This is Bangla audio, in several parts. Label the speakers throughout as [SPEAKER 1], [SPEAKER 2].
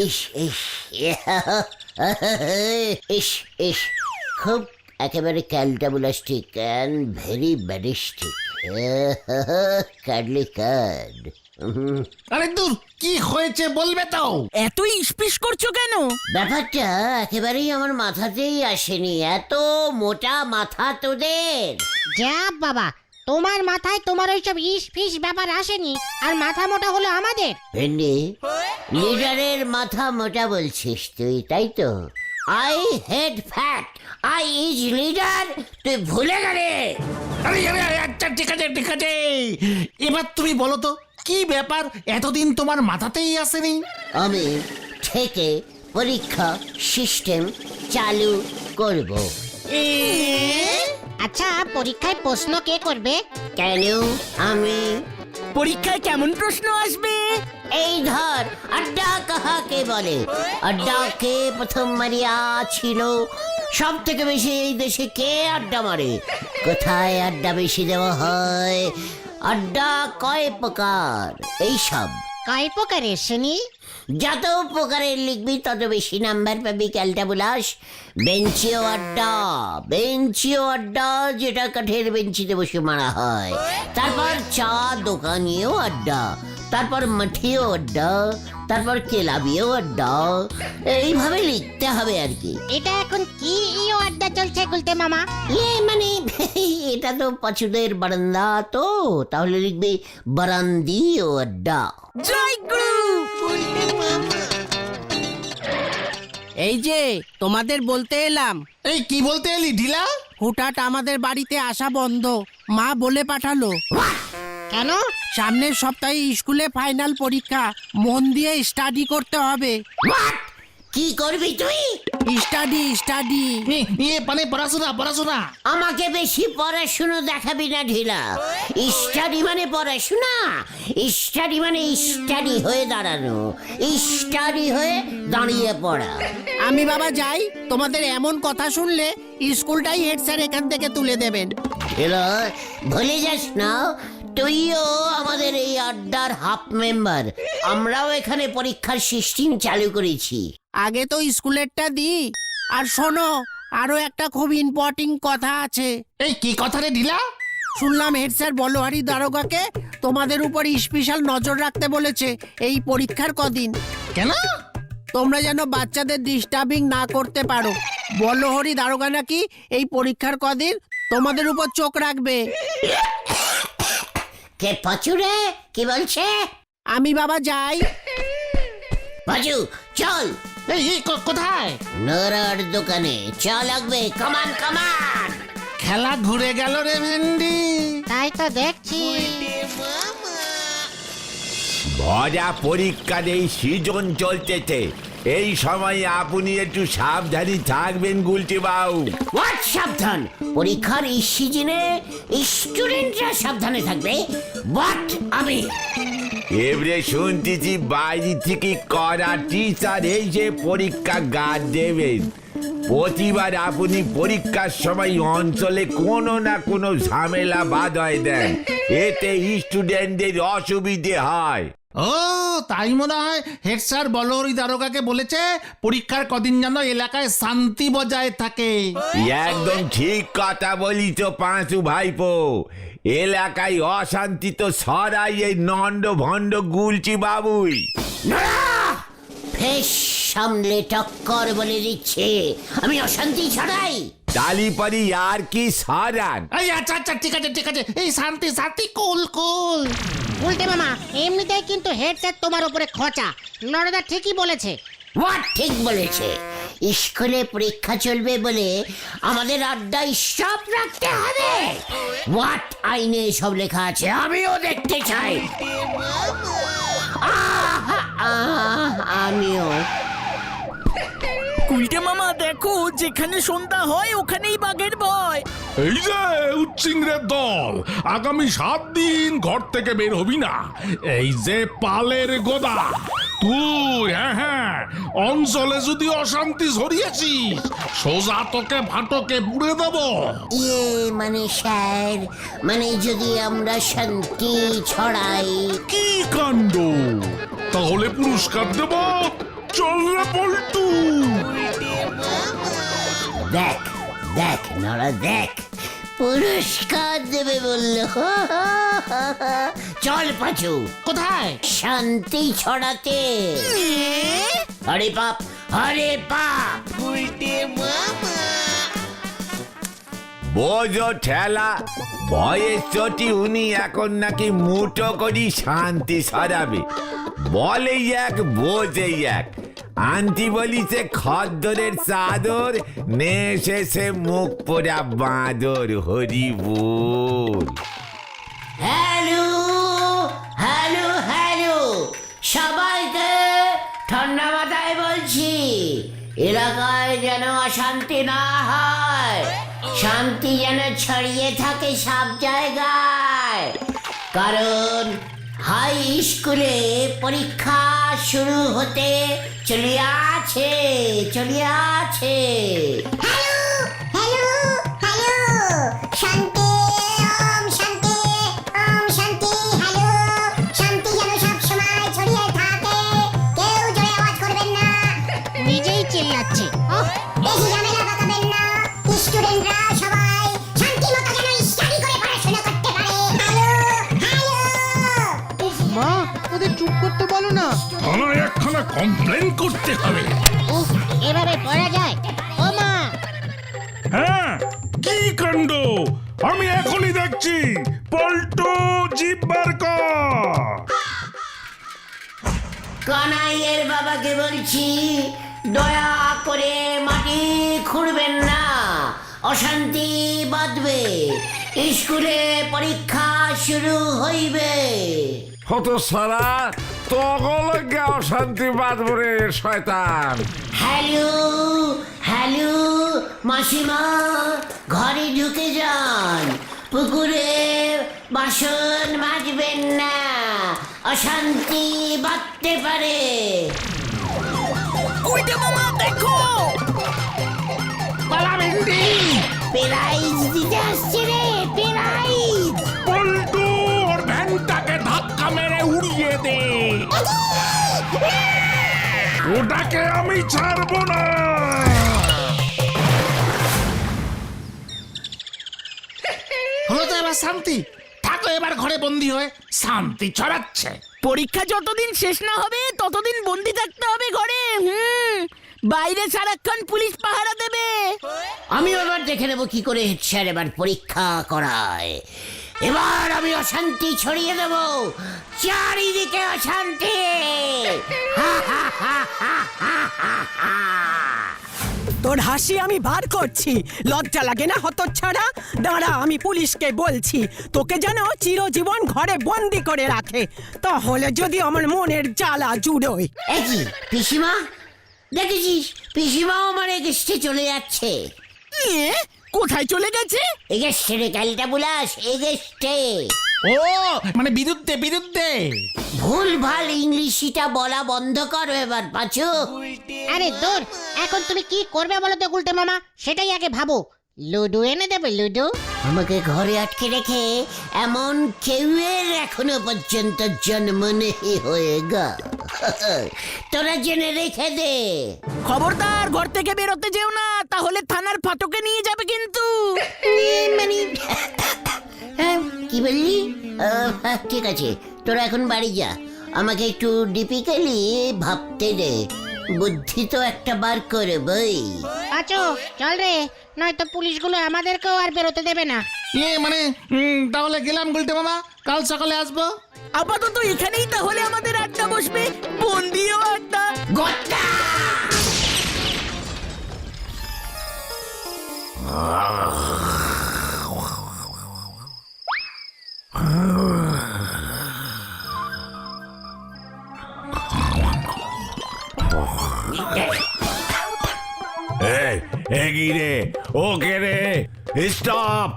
[SPEAKER 1] ইস ইস ইস ইস। খুব একেবারে ক্যালটাবুলাস্টিক অ্যান্ড ভেরি ব্যাডিস্টিক কার্ডলি কার্ড
[SPEAKER 2] আরে দূর কি হয়েছে বলবে তো
[SPEAKER 3] এত ইসপিস করছ কেন?
[SPEAKER 1] ব্যাপারটা একেবারেই আমার মাথাতেই আসেনি এত মোটা মাথা তোদের।
[SPEAKER 4] যা বাবা তোমার মাথায় তোমার ওইসব ইস ফিস ব্যাপার আসেনি আর মাথা মোটা হলো আমাদের।
[SPEAKER 1] ভেন্ডি লিডারের মাথা মোটা বলছিস তুই তাই তো? I head fat I is leader তুই ভুলে গেলে।
[SPEAKER 2] আরে আরে আরে, আচ্ছা ঠিক আছে ঠিক আছে। এবার তুমি বলো তো কি ব্যাপার? এতদিন তোমার মাথাতেই আসেনি?
[SPEAKER 1] আমি থেকে পরীক্ষা সিস্টেম চালু করব।
[SPEAKER 4] আচ্ছা পরীক্ষায় প্রশ্ন কে করবে?
[SPEAKER 1] কেন আমি
[SPEAKER 3] পরীক্ষায় কেমন প্রশ্ন আসবে?
[SPEAKER 1] এই ধর আড্ডা কাহাকে বলে? আড্ডা কে প্রথম মারিয়া ছিল? সব থেকে বেশি এই দেশে কে আড্ডা মারে? কোথায় আড্ডা বেশি দেওয়া হয়? আড্ডা কয় প্রকার? এইসব
[SPEAKER 4] কয় প্রকারের শুনি?
[SPEAKER 1] যত উপকারের লিখবি, তত বেশি নাম্বার পাবি, ক্যালটা বুলাস। বেঞ্চিও আড্ডা বেঞ্চিও আড্ডা, যেটা কাঠের বেঞ্চিতে বসে মারা হয়। তারপর চা দোকানিও আড্ডা। তারপর মাঠিও আড্ডা তারপর কেলাবিও আড্ডা এইভাবে লিখতে হবে আর কি।
[SPEAKER 4] এটা এখন কি ইও আড্ডা চলছে গুলতে মামা?
[SPEAKER 1] ইয়ে মানে এটা তো পাচুদের বারান্দা তো তাহলে লিখবি বারান্দিও আড্ডা
[SPEAKER 3] জয় গুরু এই যে তোমাদের বলতে এলাম।
[SPEAKER 2] এই কি বলতে এলি ঢিলা?
[SPEAKER 3] হুটাট আমাদের বাড়িতে আসা বন্ধ। মা বলে পাঠালো।
[SPEAKER 4] কেন?
[SPEAKER 3] সামনের সপ্তাহে স্কুলে ফাইনাল পরীক্ষা। মন দিয়ে স্টাডি করতে হবে।
[SPEAKER 1] কি করবি তুই?
[SPEAKER 3] Study study.
[SPEAKER 2] ইয়ে মানে পড়াশোনা পড়াশোনা।
[SPEAKER 1] আমাকে বেশি পড়াশুনো দেখাবি না ঢিলা। স্টাডি মানে পড়াশোনা। স্টাডি মানে স্টাডি হয়ে দাঁড়ানো। স্টাডি হয়ে দাঁড়িয়ে পড়া।
[SPEAKER 3] আমি বাবা যাই তোমাদের এমন কথা শুনলে স্কুলটাই হেড স্যার এখান থেকে তুলে দেবেন।
[SPEAKER 1] ভুলে যাস না। তুইও আমাদের এই আড্ডার হাফ মেম্বার আমরাও এখানে পরীক্ষার সিস্টেম চালু করেছি।
[SPEAKER 3] আগে তো স্কুলেরটা দি। আর শোনো আরও একটা খুব ইম্পর্টেন্ট কথা আছে।
[SPEAKER 2] এই কি কথা রে ঢিলা?
[SPEAKER 3] শুনলাম হেড স্যার বলোহারি দারোগাকে তোমাদের উপর স্পেশাল নজর রাখতে বলেছে এই পরীক্ষার কদিন।
[SPEAKER 2] কেন?
[SPEAKER 3] তোমরা যেন বাচ্চাদের ডিস্টার্বিং না করতে পারো। বলহরি দারোগা নাকি এই পরীক্ষার কদিন তোমাদের উপর চোখ রাখবে।
[SPEAKER 1] কে পাচুরে? কি বলছে?
[SPEAKER 3] আমি বাবা যাই।
[SPEAKER 1] পাচু চল।
[SPEAKER 2] এই এই ক- কোথায়?
[SPEAKER 1] নরার দোকানে। চা লাগবে কামান কামান
[SPEAKER 2] খেলা ঘুরে গেল রে ভেন্ডি।
[SPEAKER 4] তাই তো দেখছি।
[SPEAKER 5] ভরা পরীক্ষার এই সিজন চলতেছে। এই সময় আপনি একটু সাবধানী থাকবেন গুলটি বাবু
[SPEAKER 1] হোয়াট সাবধান? পরীক্ষার এই সিজনে স্টুডেন্টরা সাবধানে থাকবে। হোয়াট আমি?
[SPEAKER 5] এবারে শুনতেছি বাইরে থেকে করা টিচার এই যে পরীক্ষা গার্ড দেবেন। প্রতিবার আপনি পরীক্ষার সময় অঞ্চলে কোনো না কোনো ঝামেলা বাধায় দেন। এতে স্টুডেন্টদের অসুবিধে হয়।
[SPEAKER 2] ও তাই মনে হয় হেড স্যার বলহরি দারোগাকে বলেছে পরীক্ষার কদিন যেন এলাকায় শান্তি বজায় থাকে।
[SPEAKER 5] একদম ঠিক কথা বলি তো পাঁচু ভাইপো। এলাকায় অশান্তি তো সরাই এই নন্ড ভণ্ড গুলচি বাবুই।
[SPEAKER 1] ফেস সামলে টক্কর বলে দিচ্ছে। আমি অশান্তি ছড়াই।
[SPEAKER 5] তালিপারি আর কি সরান
[SPEAKER 2] এই আচ্ছা আচ্ছা ঠিক আছে ঠিক আছে। এই শান্তি শান্তি কুল কুল।
[SPEAKER 4] গুলতে মামা এমনিতেই কিন্তু হেড স্যার তোমার উপরে খচা। নরদা ঠিকই বলেছে।
[SPEAKER 1] হোয়াট ঠিক বলেছে। স্কুলে পরীক্ষা চলবে বলে আমাদের আড্ডা স্টপ রাখতে হবে। হোয়াট আইনে সব লেখা আছে আমিও দেখতে চাই। আমিও।
[SPEAKER 3] কুলটে মামা দেখো যেখানে সন্ধ্যা হয় ওখানেই বাঘের ভয়।
[SPEAKER 6] এই যে উচ্চিংড়ের দল আগামী সাত দিন ঘর থেকে বের হবি না। এই যে পালের গোদা তুই হ্যাঁ হ্যাঁ অঞ্চলে যদি অশান্তি ছড়িয়েছিস সোজা তোকে ফাটকে পুড়ে দেব।
[SPEAKER 1] ইয়ে মানে স্যার মানে যদি আমরা শান্তি ছড়াই।
[SPEAKER 6] কি কাণ্ড? তাহলে পুরস্কার দেব
[SPEAKER 7] চল রে পল্টু।
[SPEAKER 1] দেখ দেখ। নড়া দেখ। পুরস্কার দেবে বলল চল পাচু।
[SPEAKER 2] কোথায়?
[SPEAKER 1] শান্তি ছড়াতে। হরে পাপ হরে পাপ
[SPEAKER 5] বোঝো ঠেলা বয়স চটি উনি এখন নাকি মুটো করি শান্তি সরাবে বলেই এক বোঝেই এক। আন্টি বলিছে, খদ্দরের চাদর নে এসেছে মুখ পোড়া বাঁদর হরি বল
[SPEAKER 1] হ্যালো হ্যালো হ্যালো, সবাইকে ঠান্ডা মাথায় বলছি, এলাকায় যেন অশান্তি না হয়, শান্তি যেন ছড়িয়ে থাকে সব জায়গায়। কারণ হাই স্কুলে পরীক্ষা শুরু হতে চলিয়াছে চলিয়াছে।
[SPEAKER 7] কমপ্লেন করতে হবে।
[SPEAKER 4] উফ এভাবে পড়া যায়। ও মা!
[SPEAKER 7] হ্যাঁ কি কাণ্ড? আমি এখনই দেখছি। পল্টু জিপ বার কর
[SPEAKER 1] কানাইয়ের বাবাকে বলছি দয়া করে মাটি খুঁড়বেন না অশান্তি বাঁধবে স্কুলে পরীক্ষা শুরু হইবে।
[SPEAKER 5] হত সারা? তগলকে অশান্তি বাঁধবরে শয়তান।
[SPEAKER 1] হ্যালো হ্যালো মাসিমা ঘরে ঢুকে যান। পুকুরে বাসন মাজবেন না অশান্তি বাঁধতে পারে। প্রাইজ দিতে আসছে রে প্রাইজ।
[SPEAKER 7] পল্টু ওর ভ্যানটাকে উড়িয়ে দে ওটাকে আমি ছাড়বো না।
[SPEAKER 2] হলো তো এবার শান্তি। থাকো এবার ঘরে বন্দি হয়ে শান্তি ছড়াচ্ছে।
[SPEAKER 8] পরীক্ষা যতদিন শেষ না হবে ততদিন বন্দি থাকতে হবে ঘরে হুম। বাইরে সারাক্ষণ পুলিশ পাহারা দেবে।
[SPEAKER 1] আমি এবার দেখে নেব কি করে স্যার এবার পরীক্ষা করায়। এবার আমি অশান্তি ছড়িয়ে দেব। চারিদিকে অশান্তি।
[SPEAKER 9] তোর হাসি আমি বার করছি। লজ্জা লাগে না হতচ্ছাড়া? দাঁড়া আমি পুলিশকে বলছি। তোকে যেন চিরজীবন ঘরে বন্দি করে রাখে। তাহলে যদি আমার মনের জ্বালা জুড়োয়।
[SPEAKER 1] একই পিসিমা? দেখেছিস পিসিমাও আমার এগেস্টে চলে যাচ্ছে।
[SPEAKER 8] কোথায় চলে গেছে?
[SPEAKER 1] এগেস্টে রে ক্যালটা বুলাস এগেস্টে।
[SPEAKER 2] ও মানে বিরুদ্ধে বিরুদ্ধে।
[SPEAKER 1] ভুল ভালো ইংলিশিটা বলা বন্ধ করো এবার পাচু
[SPEAKER 4] আরে দূর এখন তুমি কি করবে বলো তো গুলটে মামা? সেটাই আগে ভাবো। লুডু এনে দেবে লুডো।
[SPEAKER 1] আমাকে ঘরে আটকে রেখে এমন কেউয়ের এখনও পর্যন্ত জন্ম নেই হয়ে গা। তোরা জেনে রেখে দে।
[SPEAKER 8] খবরদার ঘর থেকে বেরোতে যেও না তাহলে থানার ফাটকে নিয়ে যাবে কিন্তু।
[SPEAKER 1] মানে হ্যাঁ, কি বললি? হ্যাঁ, ঠিক আছে তোরা এখন বাড়ি যা। আমাকে একটু ডিপিক্যালি ভাবতে দে। বুদ্ধি তো একটা বার করে
[SPEAKER 4] আছো চল রে নয়তো পুলিশগুলো আমাদেরকেও আর বেরোতে দেবে না।
[SPEAKER 2] ইয়ে মানে উম, তাহলে গেলাম গুলটে মামা কাল সকালে আসব।
[SPEAKER 8] আপাতত এখানেই তাহলে আমাদের আড্ডা বসবে বন্দিও আড্ডা।
[SPEAKER 1] গোটা
[SPEAKER 5] এই এগি রে। ওকে রে। স্টপ।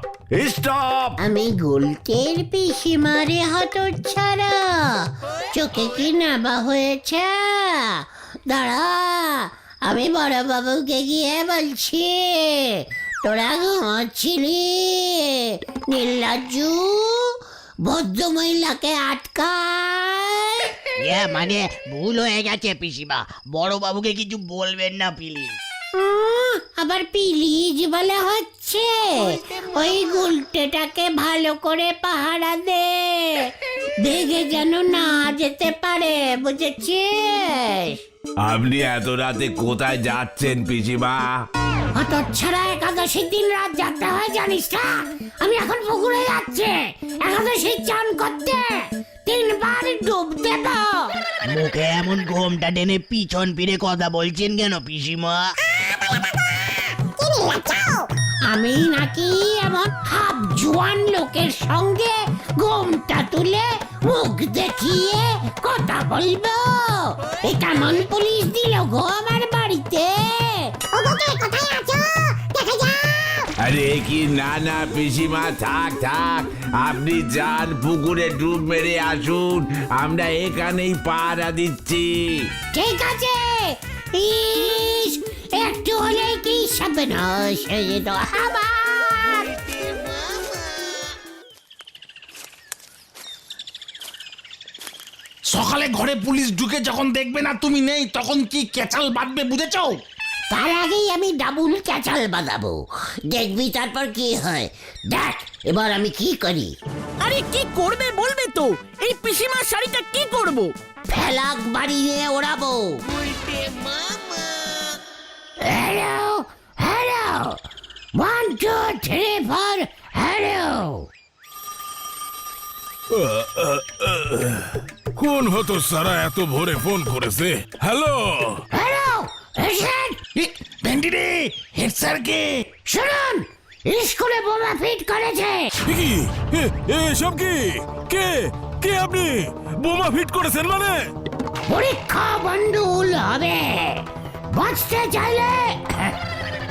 [SPEAKER 5] স্টপ।
[SPEAKER 1] আমি গুলটের পিসিমারে হত ছাড়া চোখে কি নাবা হয়েছে? দাঁড়া। আমি বড় বাবুকে গিয়ে বলছি তোরা ঘুমাচ্ছিলি? নীলাজু ভদ্র মহিলাকে আটকায়?
[SPEAKER 4] ইয়ে মানে ভুল হয়ে গেছে পিসিমা। বড় বাবুকে কিছু বলবেন না প্লিজ
[SPEAKER 1] আবার পিলিজ বলা হচ্ছে। ওই গুলটেটাকে ভালো করে পাহারা দে। দেখে যেন না যেতে পারে বুঝেছিস?
[SPEAKER 5] আপনি এত রাতে কোথায় যাচ্ছেন পিসিমা?
[SPEAKER 1] অত ছাড়া একাদশীর দিন রাত যাত্রা হয় জানিস না? আমি এখন পুকুরে যাচ্ছি। একাদশী চান করতে তিনবার ডুব দেব।
[SPEAKER 4] মুখে এমন ঘোমটা টেনে পিছন ফিরে কথা বলছেন কেন পিসিমা?
[SPEAKER 1] আমি নাকি এমন হাফ জোয়ান লোকের সঙ্গে ঘুমটা তুলে মুখ দেখিয়ে কথা বলব? এ কেমন পুলিশ দিল গো আমার বাড়িতে?
[SPEAKER 10] কোথায় আছো? দেখে যাও।
[SPEAKER 5] আরে কি? না না পিসিমা থাক থাক। আপনি যান পুকুরে ডুব মেরে আসুন। আমরা এখানেই পাহারা দিচ্ছি।
[SPEAKER 1] ঠিক আছে। ইস একটু হলে কি সর্বনাশ হয়ে যেত আবার
[SPEAKER 2] সকালে ঘরে পুলিশ ঢুকে যখন দেখবে না তুমি নেই তখন কি কেচাল বাঁধবে বুঝেছ?
[SPEAKER 1] তার আগেই আমি ডাবুল ক্যাচাল বাঁধাবো। দেখবি তারপর কি হয়। দেখ এবার আমি কি করি।
[SPEAKER 8] আরে কি করবে বলবে তো? এই পিসিমার শাড়িটা কি করব?
[SPEAKER 1] ফেলাক বাড়িয়ে ওড়াবো। Hello hello one two three four hello
[SPEAKER 6] কোন হতো সারা এত ভোরে ফোন করেছে? হ্যালো
[SPEAKER 1] হ্যালো এসেন
[SPEAKER 2] ভেন্ডি রে স্যারকে
[SPEAKER 1] শুনুন! স্কুলে বোমা ফিট করেছে!
[SPEAKER 6] কি? এসব কি? কে? কে আপনি? বোমা ফিট করেছেন মানে?
[SPEAKER 1] পরীক্ষা বন্ধুল হবে! বাঁচতে চাইলে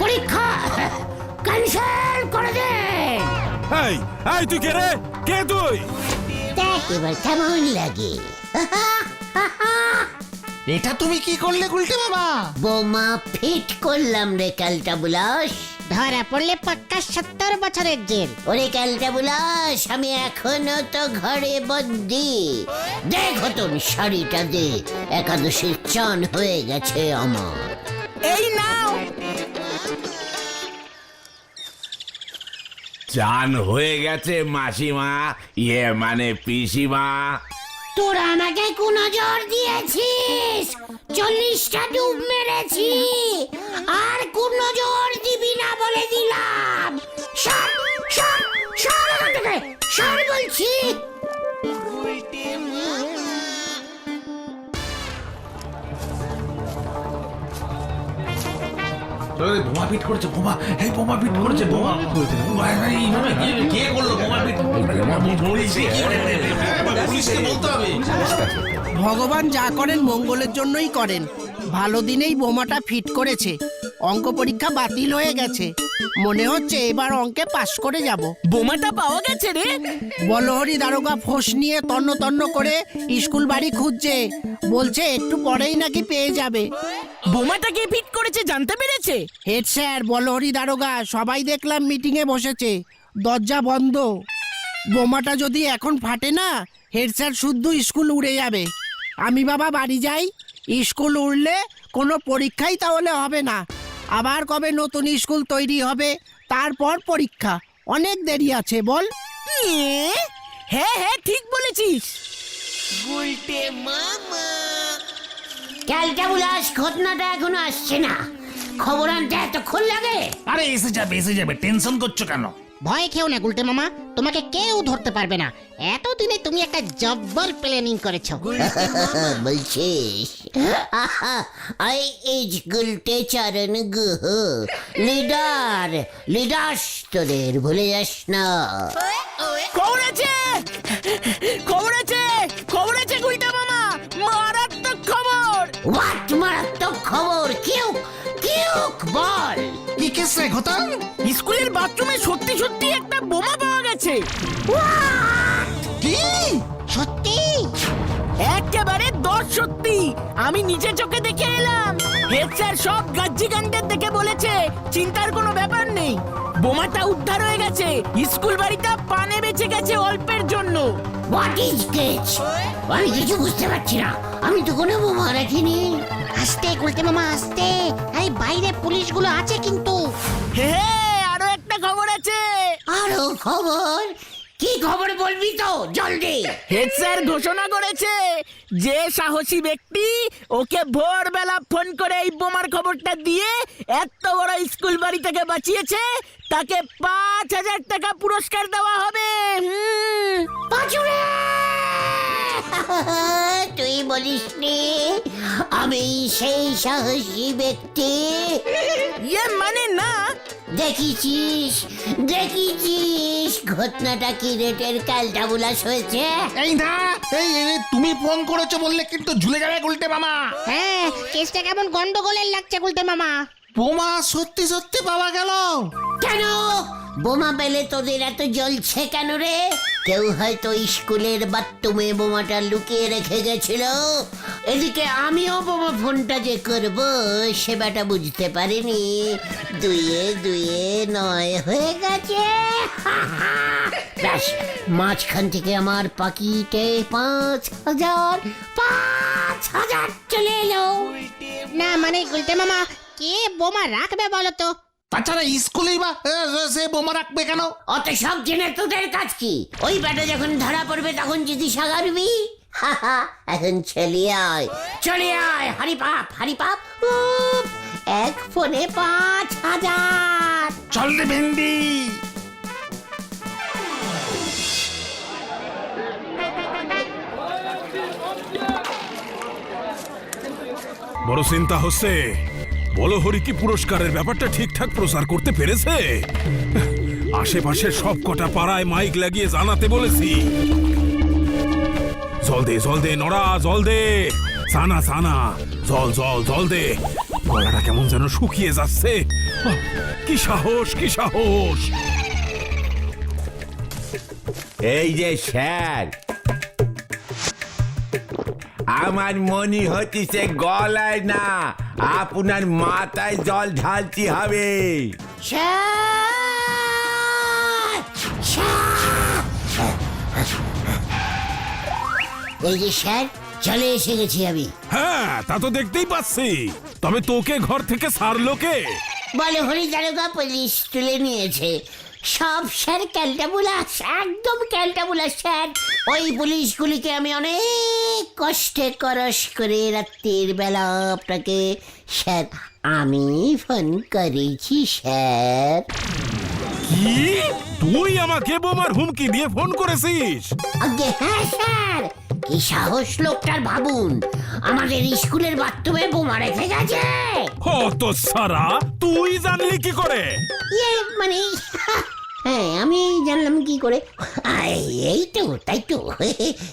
[SPEAKER 1] পরীক্ষা ক্যান্সেল করে দে।
[SPEAKER 6] এই এই তুই কে রে? কে তুই?
[SPEAKER 1] দেখ এবার কেমন লাগে।
[SPEAKER 2] এটা তুমি কি করলে গুলতে বাবা?
[SPEAKER 1] বোমা ফিট করলাম রে ক্যালটা বুলাস।
[SPEAKER 4] ধরা পড়লে পাক্কা সত্তর বছরের জেল।
[SPEAKER 1] ওরে ক্যালটা বুলাস আমি এখনও তো ঘরে বন্দি। দেখো তুমি শাড়িটা দে একাদশীর চান হয়ে গেছে আমার।
[SPEAKER 8] এই নাও।
[SPEAKER 5] চান হয়ে গেছে মাসিমা ইয়ে মানে পিসিমা।
[SPEAKER 1] তোরা আমাকে কোন জোর দিয়েছিস চল্লিশটা ডুব মেরেছি সর বলছি
[SPEAKER 2] বোমা ফিট করেছে বোমা। এই বোমা ফিট করেছে বোমা। এইভাবে কে করল বোমা ফিট পুলিশকে বলতে হবে।
[SPEAKER 3] ভগবান যা করেন মঙ্গলের জন্যই করেন। ভালো দিনেই বোমাটা ফিট করেছে। অঙ্ক পরীক্ষা বাতিল হয়ে গেছে। মনে হচ্ছে এবার অঙ্কে পাশ করে যাব।
[SPEAKER 8] বোমাটা পাওয়া গেছে রে।
[SPEAKER 3] বলহরি দারোগা ফোঁস নিয়ে তন্ন তন্ন করে স্কুল বাড়ি খুঁজছে। বলছে একটু পরেই নাকি পেয়ে যাবে।
[SPEAKER 8] বোমাটা কে ফিট করেছে জানতে পেরেছে?
[SPEAKER 3] হেড স্যার বলহরি দারোগা সবাই দেখলাম মিটিংয়ে বসেছে। দরজা বন্ধ। বোমাটা যদি এখন ফাটে না হেড স্যার শুদ্ধ স্কুল উড়ে যাবে। আমি বাবা বাড়ি যাই স্কুল উড়লে কোনো পরীক্ষাই তাহলে হবে না। আবার কবে নতুন স্কুল তৈরি হবে? তারপর পরীক্ষা। অনেক দেরি আছে বল।
[SPEAKER 8] হ্যাঁ হ্যাঁ ঠিক বলেছিস।
[SPEAKER 1] ক্যালটা বুলাস ঘটনাটা এখনও আসছে না। খবর আনতে এতক্ষণ লাগে?
[SPEAKER 2] আরে এসে যাবে এসে যাবে। টেনশন করছ কেন?
[SPEAKER 4] ভয় খেও না গুলটে মামা। তোমাকে কেউ ধরতে পারবে না। এতদিনে তুমি একটা জব্বর প্ল্যানিং করেছ।
[SPEAKER 1] বলছিস? আহা, আই ইজ গুলটে চরণ গুহ। লিডার লিডাস তোদের ভুলে যাস না।
[SPEAKER 8] খবর আছে
[SPEAKER 2] রে
[SPEAKER 8] স্কুলের বাথরুমে সত্যি সত্যি একটা বোমা পাওয়া গেছে।
[SPEAKER 2] কি?
[SPEAKER 4] সত্যি?
[SPEAKER 8] একেবারে দশ সত্যি। আমি নিজে চোখে দেখে এলাম। হেড স্যার সব গাজ্জি গান্ডের দেখে বলেছে চিন্তার কোনো ব্যাপার নেই।
[SPEAKER 3] নেই বোমাটা উদ্ধার হয়ে গেছে। স্কুল বাড়িটা পানে বেঁচে গেছে অল্পের জন্য।
[SPEAKER 1] হোয়াট ইজ কেচ আমি কিছু বুঝতে পারছি না। আমি তো কোনো বোমা রাখিনি
[SPEAKER 4] আস্তে গুলতে মামা আস্তে। এই বাইরে পুলিশগুলো আছে কিন্তু।
[SPEAKER 3] হে আরও একটা খবর আছে।
[SPEAKER 1] আরও খবর? কি খবর বলবি তো জলদি?
[SPEAKER 3] হেড স্যার ঘোষণা করেছে যে সাহসী ব্যক্তি ওকে ভোরবেলা ফোন করে এই বোমার খবরটা দিয়ে এত বড় স্কুল বাড়ি থেকে বাঁচিয়েছে তাকে পাঁচ হাজার টাকা পুরস্কার দেওয়া হবে। হুম।
[SPEAKER 1] পাঁচুরে তুই বলিস নি আমি সেই সাহসী ব্যক্তি।
[SPEAKER 3] ইয়ে মানে না?
[SPEAKER 1] দেখিছিস দেখিছিস ঘটনাটা কি রেটের কালটা বুলাস হয়েছে?
[SPEAKER 2] এই না এই এই, তুমি ফোন করেছ বললে কিন্তু ঝুলে যাবে উল্টে মামা।
[SPEAKER 4] হ্যাঁ কেসটা কেমন গন্ডগোলের লাগছে গুলতে মামা।
[SPEAKER 2] বোমা সত্যি সত্যি পাওয়া গেল।
[SPEAKER 1] কেন? বোমা পেলে তোদের এত জ্বলছে কেন রে? কেউ হয়তো স্কুলের বাথরুমে বোমাটা লুকিয়ে রেখে গেছিল। এদিকে আমিও বোমা ফোনটা যে করব সেবাটা বুঝতে পারিনি। দুইয়ে দুইয়ে নয় হয়ে গেছে। মাঝখান থেকে আমার পাকিটে পাঁচ হাজার পাঁচ হাজার চলে এলো।
[SPEAKER 4] না মানে গুলতে মামা, কে বোমা রাখবে বলো তো?
[SPEAKER 2] তাছাড়া স্কুলেই বা এ, এ, সে বোমা রাখবে কেন?
[SPEAKER 1] অত সব জেনে তোদের কাজ কি? ওই ব্যাটা যখন ধরা পড়বে তখন যদি সাগারবি? হাহা, এখন চলে আয়। চলে আয় হারি পাপ হারি পাপ উপ, এক ফোনে পাঁচ হাজার।
[SPEAKER 2] চল রে ভেন্ডি।
[SPEAKER 6] বড় চিন্তা হচ্ছে। বলো হরি কি পুরস্কারের ব্যাপারটা ঠিকঠাক প্রচার করতে পেরেছে? আশেপাশে সব কটা পাড়ায় মাইক লাগিয়ে জানাতে বলেছি। জল দে জল দে, নড়া, জল দে। সানা সানা, জল জল জল দে। গলাটা কেমন যেন শুকিয়ে যাচ্ছে। কি সাহস কি সাহস।
[SPEAKER 5] এই যে স্যার। আমার মনে হচ্ছে গলায় না আপনার মাথায় জল ঢালতে হবে!
[SPEAKER 1] এই যে স্যার চলে এসে গেছি আমি।
[SPEAKER 6] হ্যাঁ তা তো দেখতেই পাচ্ছি। তবে তোকে ঘর থেকে সারলো কে?
[SPEAKER 1] বলে হরি দারোগা পুলিশ তুলে নিয়েছে। সব স্যার ক্যালটাবুলাস একদম ক্যালটাবুলাস স্যার ওই পুলিশগুলিকে আমি অনেক কষ্টে করস করে রাত্রির বেলা আপনাকে স্যার আমি ফোন করেছি স্যার
[SPEAKER 6] কি? তুই আমাকে বোমার হুমকি দিয়ে ফোন করেছিস?
[SPEAKER 1] আগে হ্যাঁ স্যার কি সাহস লোকটার ভাবুন। আমাদের স্কুলের বাথরুমে বোমা রেখে গেছে।
[SPEAKER 6] হত সারা তুই জানলি কি করে?
[SPEAKER 1] ইয়ে মানে হ্যাঁ আমি জানলাম কি করে। এই তো তাই তো।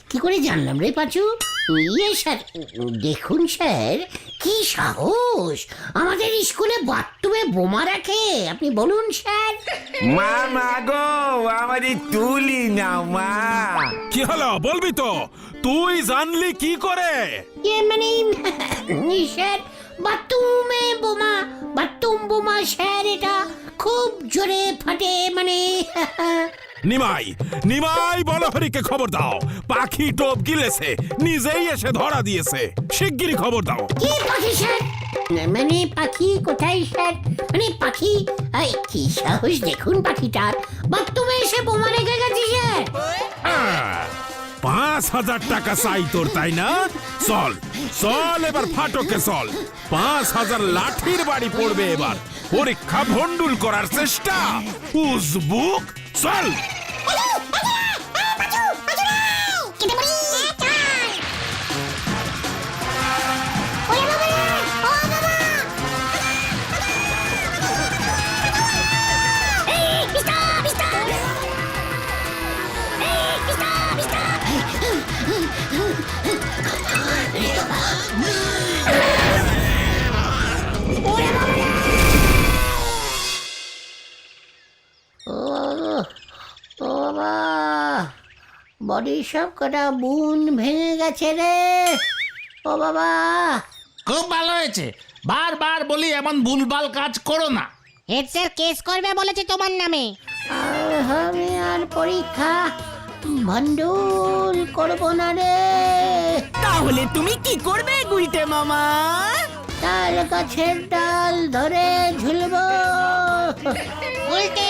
[SPEAKER 1] কি করে জানলাম রে পাচু? ইয়ে স্যার দেখুন স্যার কি সাহস। আমাদের স্কুলে বাথরুমে বোমা রাখে আপনি বলুন স্যার।
[SPEAKER 5] মা মা গো আমারই তুলি না মা।
[SPEAKER 6] কি হলো বলবি তো? তুই জানলি কি করে?
[SPEAKER 1] ইয়ে মানে স্যার বাথরুমে বোমা বাথরুম বোমা স্যার এটা খুব জোরে ফাটে মানে
[SPEAKER 6] নিমাই নিমাই বলহরিকে খবর দাও। পাখি টোপ গিলেছে নিজেই এসে ধরা দিয়েছে। শিগগিরই খবর দাও।
[SPEAKER 1] কি পাখি স্যার? মানে পাখি কোথায় স্যার? মানে পাখি এই কি সাহস দেখুন পাখিটার বাথরুমে এসে বোমা রেখে গেছে স্যার।
[SPEAKER 6] পাঁচ হাজার টাকা চাই তোর তাই না? চল চল এবার ফাটকে চল। পাঁচ হাজার লাঠির বাড়ি পড়বে এবার। পরীক্ষা ভন্ডুল করার চেষ্টা। উজবুক চল।
[SPEAKER 1] বডির সব কটা বুন ভেঙে গেছে রে। ও বাবা।
[SPEAKER 2] খুব ভালো হয়েছে। বারবার বলি এমন ভুলভাল কাজ করো না।
[SPEAKER 4] হেড স্যার কেস করবে বলেছে তোমার নামে।
[SPEAKER 1] আর আমি আর পরীক্ষা ভণ্ডুল করব না রে।
[SPEAKER 8] তাহলে তুমি কি করবে গুলটে মামা?
[SPEAKER 1] তাল গাছের ডাল ধরে ঝুলবো।
[SPEAKER 4] উল্টে